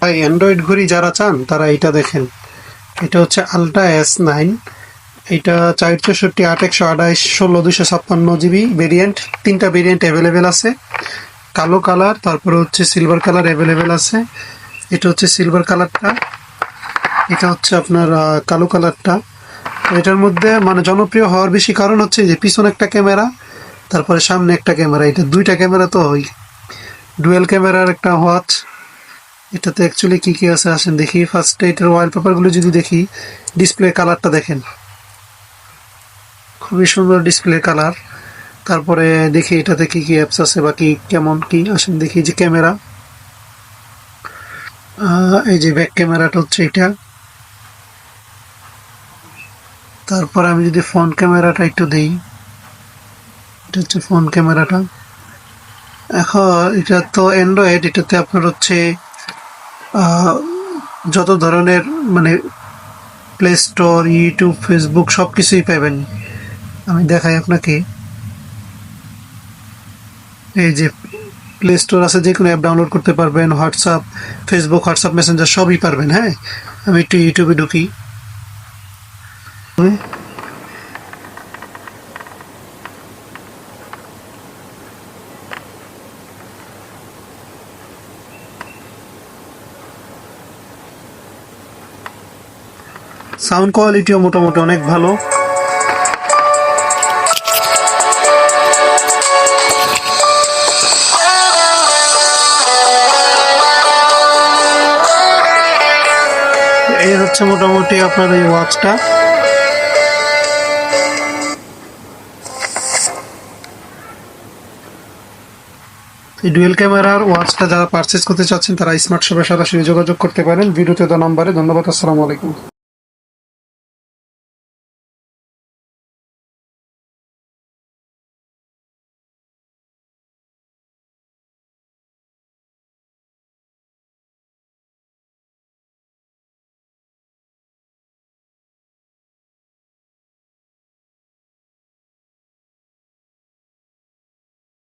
ভাই অ্যান্ড্রয়েড ঘড়ি যারা চান, তারা এটা দেখেন। এটা হচ্ছে আলট্রা এস নাইন এটা চার চৌষট্টি, আট একশো আঠাইশ, ষোলো দুশো ছাপ্পান্ন জিবি ভেরিয়েন্ট তিনটা ভেরিয়েন্ট অ্যাভেলেবেল আছে। কালো কালার, তারপরে হচ্ছে সিলভার কালার অ্যাভেলেবেল আছে। এটা হচ্ছে সিলভার কালারটা এটা হচ্ছে আপনার কালো কালারটা। এটার মধ্যে মানে জনপ্রিয় হওয়ার বেশি কারণ হচ্ছে যে পিছনে একটা ক্যামেরা, তারপরে সামনে একটা ক্যামেরা। এটা দুইটা ক্যামেরা তো ওই ডুয়েল ক্যামেরার একটা ওয়াচ এটাতে অ্যাকচুয়ালি কি কি আছে, আসেন দেখি। ফার্স্টে এটার ওয়ালপেপারগুলো যদি দেখি ডিসপ্লে কালারটা দেখেন। খুবই সুন্দর ডিসপ্লে কালার তারপরে দেখি এটাতে কি কি অ্যাপস আছে বা কি কেমন কি। আসেন দেখি যে ক্যামেরা এই যে ব্যাক ক্যামেরাটা হচ্ছে এটা। তারপর আমি যদি ফ্রন্ট ক্যামেরাটা একটু দেই, এটা হচ্ছে ফ্রন্ট ক্যামেরাটা এখন এটা তো অ্যান্ড্রয়েড এটাতে আপনার হচ্ছে যত ধরনের মানে প্লে স্টোর ইউটিউব ফেসবুক সব কিছুই পাবেন আমি দেখাই আপনাকে। এই যে প্লে স্টোর আছে, যে কোনো অ্যাপ ডাউনলোড করতে পারবেন হোয়াটসঅ্যাপ ফেসবুক হোয়াটসঅ্যাপ মেসেঞ্জার সবই পারবেন হ্যাঁ? আমি একটু ইউটিউবে ঢুকি। সাউন্ড কোয়ালিটিও মোটামুটি অনেক ভালো। এই হচ্ছে মোটামুটি আপনার এই ওয়াচটা। এই ডুয়েল ক্যামেরার ওয়াচটা যারা পারচেস করতে চাচ্ছেন, তারা স্মার্ট শপে সরাসরি যোগাযোগ করতে পারেন। ভিডিওতে দেওয়া নাম্বারে ধন্যবাদ, আসসালামু আলাইকুম।